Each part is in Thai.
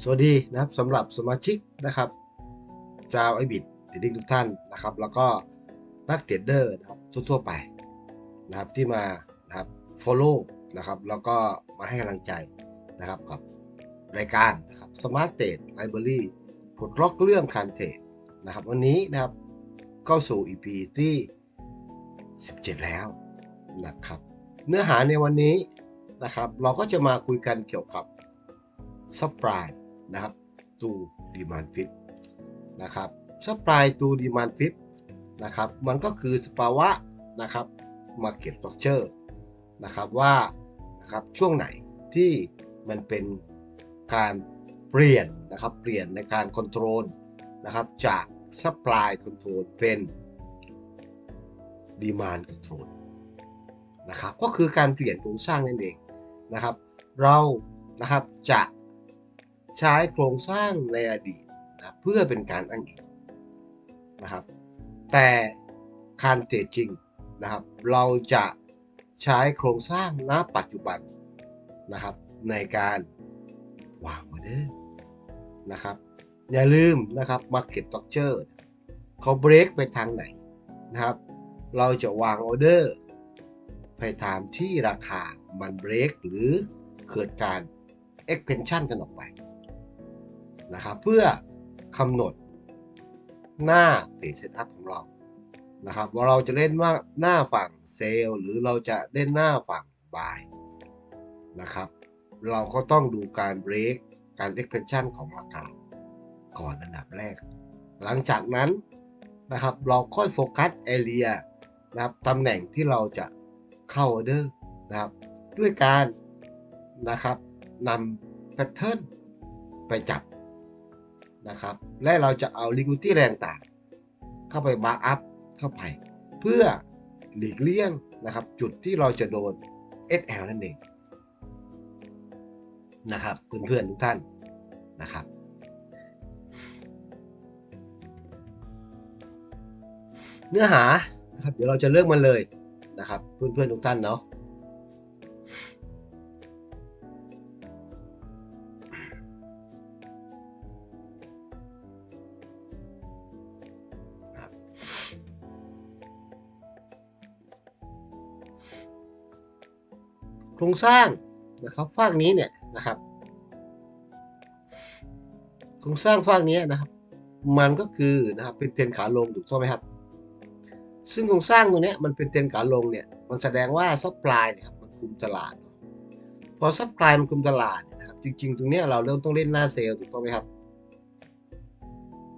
สวัสดีนะครับสำหรับสมาชิกนะครับชาวไอบิดเทรดดิ้งทุกท่านนะครับ แล้วก็นักเทรดเดอร์นะครับทั่วๆไปนะครับที่มานะครับ follow นะครับแล้วก็มาให้กำลังใจนะครับกับรายการนะครับ Smart Trade Library ปลดล็อกเรื่องการเทรดนะครับ วันนี้นะครับเข้าสู่ EP ที่ 17 แล้วนะครับ เนื้อหาในวันนี้นะครับ เราก็จะมาคุยกันเกี่ยวกับ supply นะครับ to demand fit นะครับ supply to demand fit นะครับ มันก็คือสภาวะนะครับ market structure นะครับว่านะครับช่วงไหนที่มันเป็นการเปลี่ยนนะครับ เปลี่ยนในการ control นะครับจาก supply control เป็น demand control นะครับก็คือการเปลี่ยนโครงสร้างนั่นเองนะครับ เรานะครับจะ ใช้โครงสร้างในอดีตนะเพื่อเป็นการอ้างอิงนะครับ แต่การเทรดจริงนะครับ เราจะใช้โครงสร้างณปัจจุบันนะครับ ในการวางออเดอร์นะครับ อย่าลืมนะครับ Market Structure เขาเบรกไปทางไหนนะครับ เราจะวางออเดอร์ไปตามที่ราคามันเบรกหรือเกิดการ expansion กันออกไป นะครับ เพื่อกำหนดหน้าเ a เซตอัพของเรานะครับว่าเราจะเล่นว่าหน้าฝั่งเซลล์หรือเราจะเล่นหน้าฝั่งบายนะครับ เราก็ต้องดูการเบรกการ expansion ของราคาก่อนอันดับแรก หลังจากนั้นนะครับเราค่อยโฟกัสเอเรียนะครับตำแหน่งที่เราจะเข้าออเดอร์นะครับ ด้วยการนะครับนำแพทเทิร์นไปจับ นะครับ และเราจะเอา liquidity แรงต่างเข้าไปมาร์กอัพเข้าไป เพื่อหลีกเลี่ยงนะครับ จุดที่เราจะโดน SL นั่นเองนะครับเพื่อนๆทุกท่านนะครับเนื้อหานะครับเดี๋ยวเราจะเลือกมันเลยนะครับ เพื่อนๆทุกท่านเนาะ โครงสร้างนะครับฝากนี้เนี่ยนะครับโครงสร้างฝากนี้นะครับ มันก็คือนะครับเป็นเทรนขาลงถูกต้องไหมครับ ซึ่งโครงสร้างตรงนี้มันเป็นเทรนขาลงเนี่ยมันแสดงว่าซัพพลายเนี่ยครับมันคุมตลาดพอซัพพลายมันคุมตลาดนะครับจริง ๆ ตรงนี้เราเริ่มต้องเล่นหน้าเซลล์ถูกต้องไหมครับ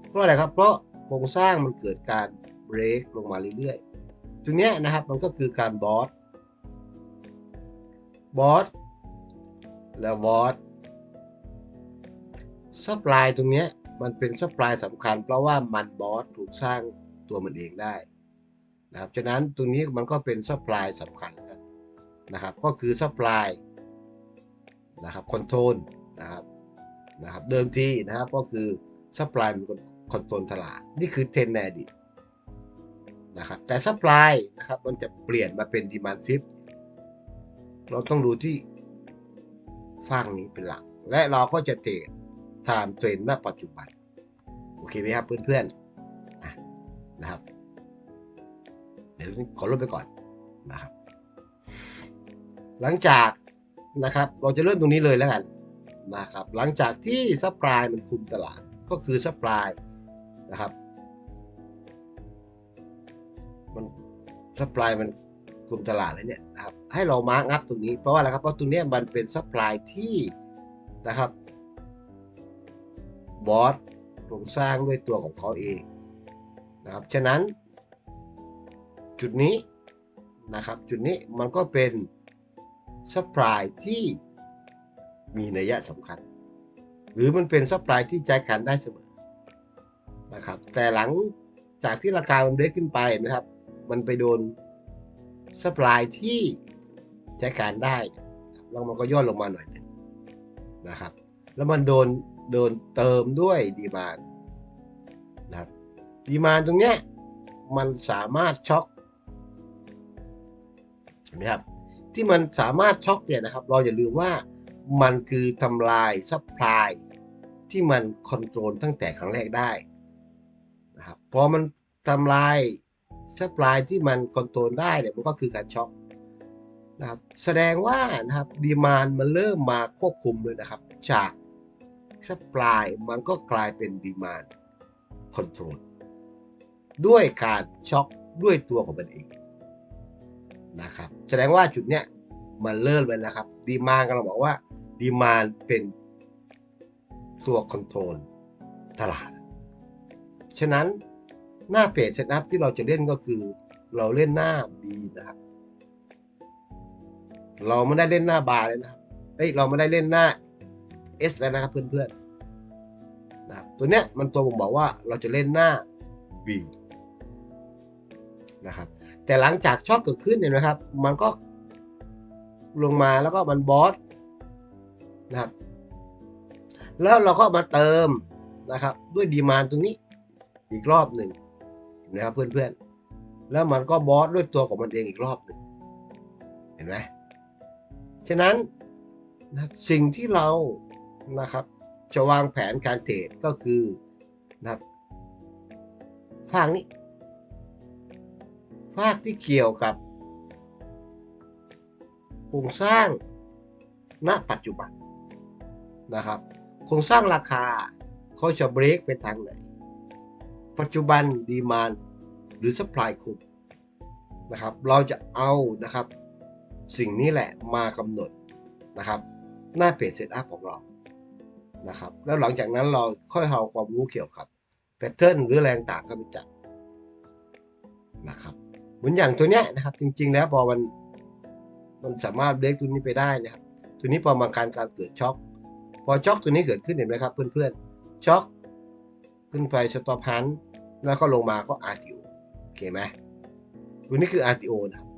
เพราะอะไรครับ เพราะโครงสร้างมันเกิดการเบรกลงมาเรื่อยๆตรงนี้นะครับมันก็คือการบอส บอสแล้วบอสซัพพลายตรงนี้มันเป็นซัพพลายสำคัญ เพราะว่ามันบอสถูกสร้างตัวมันเองได้นะครับฉะนั้นตรงนี้มันก็เป็นซัพพลายสำคัญนะครับ ก็คือซัพพลายนะครับคอนโทรลนะครับนะครับเดิมทีนะครับก็คือซัพพลายมันคอนโทรลตลาด นี่คือเทรนในอดีตนะครับแต่ซัพพลายนะครับมันจะเปลี่ยนมาเป็นดีมานฟิป เราต้องดูที่ฝั่งนี้เป็นหลัก และเราก็จะเทรดตามเทรนด์ณปัจจุบัน โอเคไหมครับเพื่อนๆนะครับ เดี๋ยวขอลบไปก่อนนะครับ หลังจากนะครับ เราจะเริ่มตรงนี้เลยแล้วกันนะครับ หลังจากที่ซัพพลายมันคุมตลาด ก็คือซัพพลายนะครับ มันซัพพลายมัน คุมตลาดเลยเนี่ยนะครับให้เรามาร์กอัพตรงนี้เพราะว่าอะไรครับเพราะตรงนี้มันเป็นซัพพลายที่นะครับบอสโครงสร้างด้วยตัวของเขาเองนะครับฉะนั้น จุดนี้นะครับจุดนี้มันก็เป็นซัพพลายที่มีนัยสำคัญ หรือมันเป็นซัพพลายที่ใช้การได้เสมอนะครับแต่หลังจากที่ราคามันเบรกขึ้นไปนะครับ มันไปโดน สป라이ที่ใช้การได้แล้วมันก็ย่อลงมาหน่อยนึงนะครับ แล้วมันโดนโดนเติมด้วยดีมานนะครับดีมานตรงเนี้ยมันสามารถช็อคเห็นไหมครับที่มันสามารถช็อคเนี่ยนะครับ เราอย่าลืมว่ามันคือทำลายซัพพลายที่มันคอนโทรลตั้งแต่ครั้งแรกได้นะครับพอมันทำลาย ซัพพลายที่มันคอนโทรลได้เนี่ยมันก็คือการช็อคนะครับแสดงว่านะครับดีมานมันเริ่มมาควบคุมเลยนะครับ จากซัพพลายมันก็กลายเป็นดีมานคอนโทรลด้วยการช็อคด้วยตัวของมันเองนะครับ แสดงว่าจุดเนี้ยมันเริ่มเลยนะครับ ดีมานกำลังบอกว่าดีมานเป็นตัวคอนโทรลตลาด ฉะนั้น หน้าเพจเซตอัพที่เราจะเล่นก็คือ เราเล่นหน้า B นะครับ เราไม่ได้เล่นหน้าบาร์เลยนะครับเฮ้ยเราไม่ได้เล่นหน้า S แล้วนะครับเพื่อนๆนะตัวเนี้ยมันตัวผมบอกว่าเราจะเล่นหน้า B นะครับ แต่หลังจากช็อตเกิดขึ้นเนี่ยนะครับ มันก็ลงมาแล้วก็มันบอสนะครับ แล้วเราก็มาเติมนะครับ ด้วยดีมานตรงนี้อีกรอบหนึ่ง นะครับเพื่อนๆ แล้วมันก็บอสด้วยตัวของมันเองอีกรอบหนึ่งเห็นไหมฉะนั้นนะครับสิ่งที่เรานะครับจะวางแผนการเทรดก็คือนะครับภาคนี้ ภาคที่เกี่ยวกับโครงสร้างณปัจจุบันนะครับโครงสร้างราคาเขาจะเบรกไปทางไหน ปัจจุบันดีมานหรือสป라이คุมนะครับ เราจะเอานะครับ สิ่งนี้แหละมากำหนดนะครับ หน้าเพจเซตอัพของเรานะครับ แล้วหลังจากนั้นเราค่อยเอาความรู้เกี่ยวกับแพทเทิร์นหรือแรงต่างก็ไปจับนะครับเหมือนอย่างตัวเนี้ยนะครับ จริง ๆ แล้วพอมันมันสามารถเบรกตัวนี้ไปได้นะครับ ตัวนี้พอมาการการเกิดช็อคพอช็อคตัวนี้เกิดขึ้นเห็นไหมครับเพื่อนๆช็อคขึ้นไปสต็อปพัน แล้วก็ลงมาก็ RTO โอเคไหมตัวนี้คือ RTO นะครับ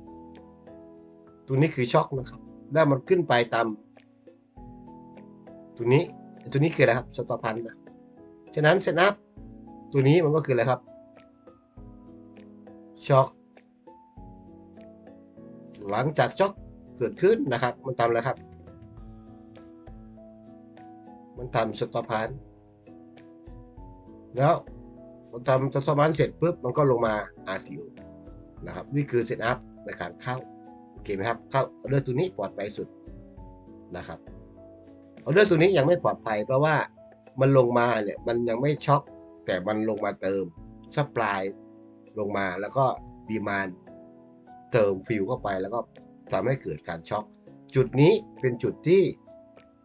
ตัวนี้คือช็อคนะครับ แล้วมันขึ้นไปตาม ตัวนี้ ตัวนี้คืออะไรครับสต็อปพันนะ ฉะนั้นเซตอัพตัวนี้มันก็คืออะไรครับ ช็อค หลังจากช็อคเกิดขึ้นนะครับ มันทำอะไรครับ มันทำสต็อปพันแล้ว ทำสต็อปพันเสร็จปุ๊บมันก็ลงมา RCO นะครับนี่คือเซตอัพในการเข้าโอเคไหมครับเข้าออเดอร์ตัวนี้ปลอดภัยสุดนะครับออเดอร์ตัวนี้ยังไม่ปลอดภัยเพราะว่ามันลงมาเนี่ยมันยังไม่ช็อคแต่มันลงมาเติมซัพพลายลงมาแล้วก็ดีมานเติมฟิลเข้าไปแล้วก็ทำให้เกิดการช็อคจุดนี้เป็นจุดที่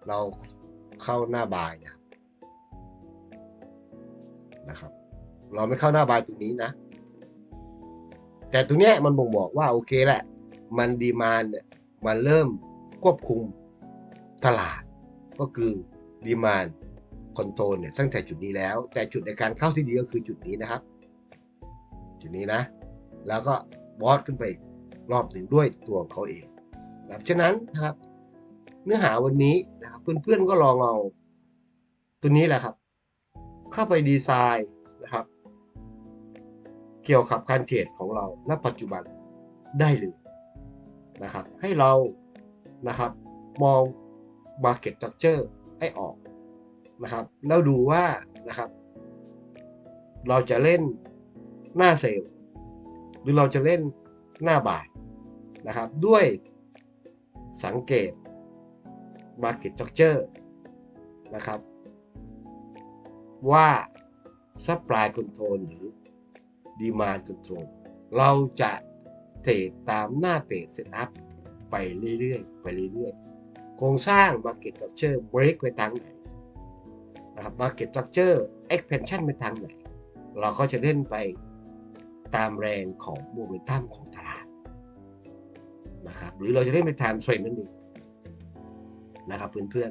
เราเข้าหน้าบายนะนะครับ เราไม่เข้าหน้าบายตรงนี้นะ แต่ตรงเนี้ยมันบ่งบอกว่าโอเคแหละ มันดีมานเนี่ยมันเริ่มควบคุมตลาด ก็คือดีมานคอนโทรลเนี่ยตั้งแต่จุดนี้แล้ว แต่จุดในการเข้าที่ดีก็คือจุดนี้นะครับ จุดนี้นะ แล้วก็บอสขึ้นไปรอบหนึ่งด้วยตัวของเขาเองนะครับฉะนั้นนะครับ เนื้อหาวันนี้นะครับเพื่อนๆก็ลองเอาตัวนี้แหละครับ เข้าไปดีไซน์นะครับ เกี่ยวกับการเทรดของเราณปัจจุบันได้เลยนะครับ ให้เรานะครับมอง Market Structure ให้ออกนะครับ แล้วดูว่านะครับ เราจะเล่นหน้าเซลล์หรือเราจะเล่นหน้าบ่ายนะครับ ด้วยสังเกต Market Structure นะครับ ว่า Supply Control หรือ Demand Control เราจะเทรดตามหน้าเพจ Setup ไปเรื่อยๆ ไปเรื่อยๆ โครงสร้าง Market Structure Break ไปทางไหนนะครับ Market Structure Expansion ไปทางไหน เราก็จะเล่นไปตามแรงของโมเมนตัมของตลาดนะครับหรือเราจะเล่นไปตามเทรนด์นั่นเองนะครับเพื่อน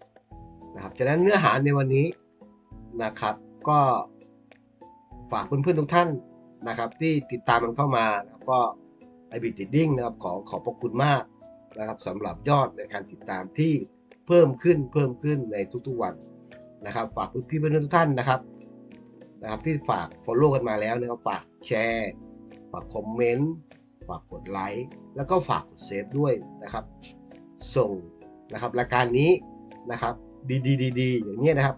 ๆนะครับฉะนั้นเนื้อหาในวันนี้นะครับก็ ฝากเพื่อนๆทุกท่านนะครับ ที่ติดตามมันเข้ามาก็ไอบิติดดิ้งนะครับขอขอบพระคุณมากนะครับสำหรับยอดในการติดตามที่เพิ่มขึ้นเพิ่มขึ้นในทุกๆวันนะครับ ฝากพี่เพื่อนๆทุกท่านนะครับนะครับ ที่ฝาก Follow กันมาแล้วนะครับฝากแชร์ฝากคอมเมนต์ฝากกดไลค์แล้วก็ฝากกดเซฟด้วยนะครับ ส่งนะครับรายการนี้นะครับ ดีๆๆอย่างนี้นะครับ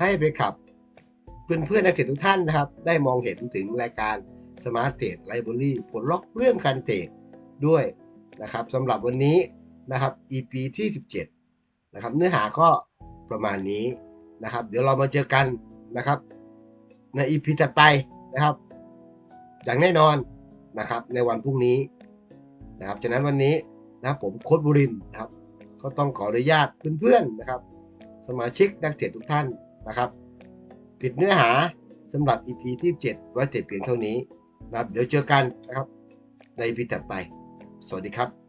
ให้ไปขับ เพื่อนๆนักเทรดทุกท่านนะครับ ได้มองเห็นถึงรายการ Smart Trade Library ผลล็อกเรื่องการเทรดด้วยนะครับสำหรับวันนี้นะครับ EP ที่ 17นะครับเนื้อหาก็ประมาณนี้นะครับ เดี๋ยวเรามาเจอกันนะครับ ใน EP ถัดไปนะครับ อย่างแน่นอนนะครับในวันพรุ่งนี้นะครับฉะนั้นวันนี้นะครับผมโค้ดบุรินทร์นะครับ ก็ต้องขออนุญาตเพื่อนๆนะครับ สมาชิกนักเทรดทุกท่านนะครับ ปิดเนื้อหาสำหรับ EP ที่7ไว้แต่เพียงเท่านี้นะครับ เดี๋ยวเจอกันนะครับใน EP ถัดไป สวัสดีครับ